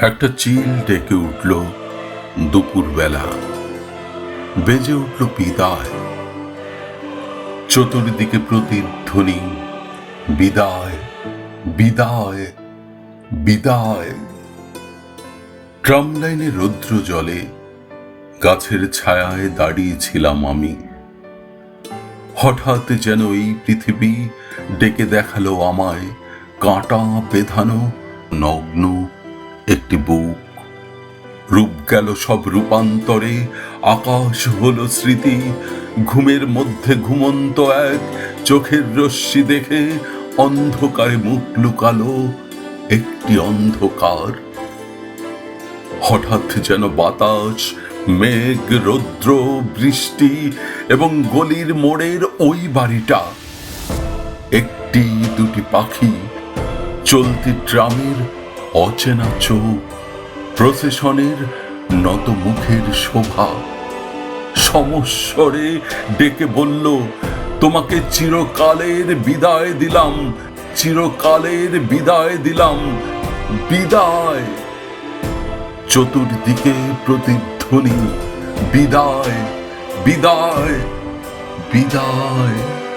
একটা চিল ডেকে উঠল দুপুরবেলা। বেজে উঠল বিদায়। চতুর্দিকে প্রতিধ্বনি, বিদায় বিদায় বিদায়। ট্রাম লাইনে রৌদ্র জলে গাছের ছায়ায় দাঁড়িয়েছিলাম আমি। হঠাৎ যেন এই পৃথিবী ডেকে দেখাল আমায় কাঁটা বেধানো, নগ্ন একটি বুক। রূপ গেল সব রূপান্তরে, আকাশ হলো স্মৃতি, ঘুমের মধ্যে ঘুমন্ত এক চোখের রশ্মি দেখে অন্ধকারে মুখ লুকালো একটি অন্ধকার। হঠাৎ যেন বাতাস, মেঘ, রৌদ্র, বৃষ্টি এবং গলির মোড়ের ওই বাড়িটা, একটি দুটি পাখি, চলতি ট্রামের অচেনা চোখ, প্রসেশনের নত মুখের শোভা। সমস্বরে ডেকে বলল, তোমাকে চিরকালের বিদায় দিলাম, চিরকালের বিদায় দিলাম, বিদায়। চতুর্দিকে প্রতিধ্বনি, বিদায় বিদায় বিদায়।